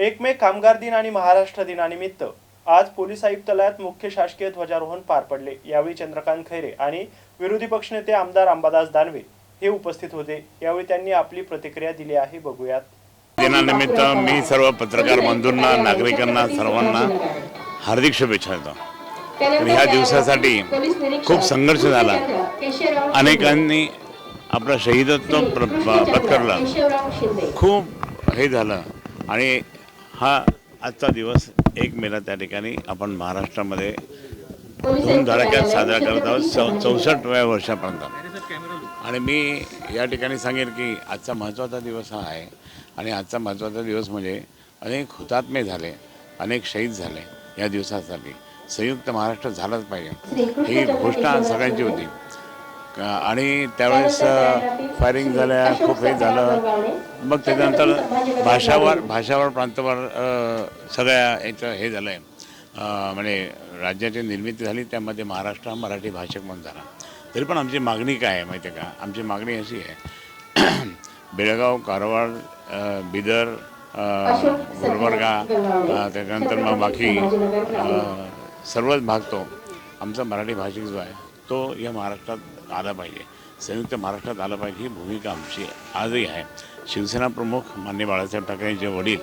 एक मे कामगार दिन आणि महाराष्ट्र दिनानिमित्त आज पोलीस आयुक्तालयात मुख्य शासकीय ध्वजारोहण पार पडले. यावेळी चंद्रकांत खैरे आणि विरोधी पक्षनेते आमदार अंबादास दानवे हे उपस्थित होते. यावेळी त्यांनी आपली प्रतिक्रिया दिली आहे. बघूयात. दिनानिमित्त मी सर्व पत्रकार बंधूंना नागरिकांना सर्वांना हार्दिक शुभेच्छा देतो. ह्या दिवसासाठी खूप संघर्ष झाला. अनेकांनी आपलं शहीदत्व प्र- पत्करलं. खूप हे झालं. आणि हा आजचा दिवस एक मेला त्या ठिकाणी आपण महाराष्ट्रामध्ये धूमधडाक्यात साजरा करत आहोत. चौ चौसष्टव्या वर्षापर्यंत. आणि मी या ठिकाणी सांगेन की आजचा महत्त्वाचा दिवस हा आहे. आणि आजचा महत्त्वाचा दिवस म्हणजे अनेक हुतात्मे झाले अनेक शहीद झाले या दिवसासाठी. संयुक्त महाराष्ट्र झालाच पाहिजे. ही घोषणा सगळ्यांची होती. आणि त्यावेळेस फायरिंग झाल्या खूप हे झालं. मग त्याच्यानंतर भाषावर भाषावर प्रांतावर सगळ्या याचं हे झालं आहे म्हणजे राज्याची निर्मिती झाली त्यामध्ये महाराष्ट्र हा मराठी भाषक म्हणून झाला. तरी पण आमची मागणी काय आहे माहिती आहे का? आमची मागणी अशी आहे. बेळगाव कारवार बिदर गुलबर्गा त्याच्यानंतर मग बाकी सर्वच भाग तो आमचा मराठी भाषिक जो आहे. तो या महाराष्ट्रात आला पाहिजे. संयुक्त महाराष्ट्रात आला पाहिजे ही भूमिका आमची आजही आहे. शिवसेना प्रमुख मान्य बाळासाहेब ठाकरेंचे वडील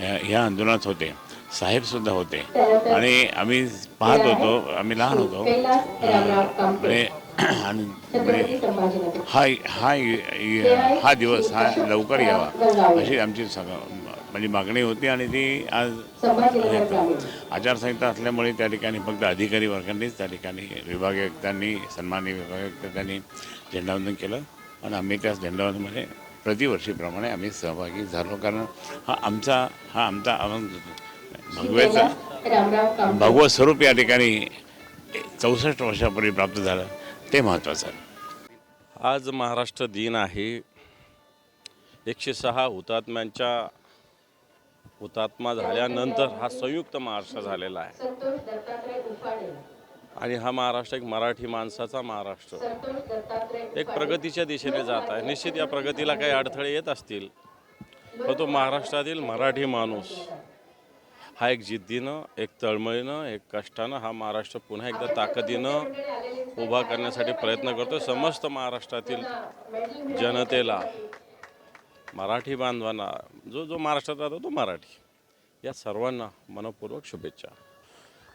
ह्या आंदोलनात होते. साहेबसुद्धा होते. आणि आम्ही पाहत होतो आम्ही लहान होतो. म्हणजे आणि म्हणजे हा हा हा दिवस हा लवकर यावा अशी आमची सगळं म्हणजे मागणी होती आणि ती आज आचारसंहिता असल्यामुळे त्या ठिकाणी फक्त अधिकारी वर्गांनीच त्या ठिकाणी विभागीय आयुक्तांनी सन्माननीय विभागीय आयुक्त त्यांनी झेंडावंदन केलं. आणि आम्ही त्या झेंडावंदनमध्ये प्रतिवर्षीप्रमाणे आम्ही सहभागी झालो. कारण हा आमचा हा आमचा भगवेचा भगवत स्वरूप या ठिकाणी चौसष्ट वर्षापूर्वी प्राप्त झालं. ते महत्त्वाचं आहे. आज महाराष्ट्र दिन आहे. एकशे सहा हुतात्म्यांच्या हुतात्मा झाल्यानंतर हा संयुक्त महाराष्ट्र झालेला आहे. आणि हा महाराष्ट्र एक मराठी माणसाचा महाराष्ट्र. एक प्रगतीच्या दिशेने जात आहे. निश्चित या प्रगतीला काही अडथळे येत असतील पण तो महाराष्ट्रातील मराठी माणूस. हा एक जिद्दीनं एक तळमळीनं एक कष्टानं हा महाराष्ट्र पुन्हा एकदा ताकदीनं उभा करण्यासाठी प्रयत्न करतो समस्त महाराष्ट्रातील जनतेला मराठी बांधवांना जो जो महाराष्ट्रात राहतो तो मराठी. या सर्वांना मनपूर्वक शुभेच्छा.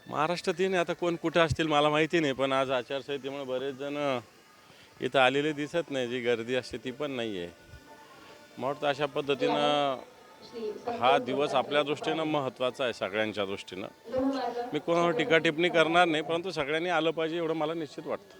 महाराष्ट्र दिन आता कोण कुठे असतील मला माहिती नाही पण आज आचारसंहितेमुळे बरेच जण इथं आलेले दिसत नाही जी गर्दी असते ती पण नाही आहे मला अशा पद्धतीनं हा दिवस आपल्या दृष्टीनं महत्त्वाचा आहे सगळ्यांच्या दृष्टीनं. मी कोणावर टीका टिप्पणी करणार नाही परंतु सगळ्यांनी आलं पाहिजे एवढं मला निश्चित वाटतं.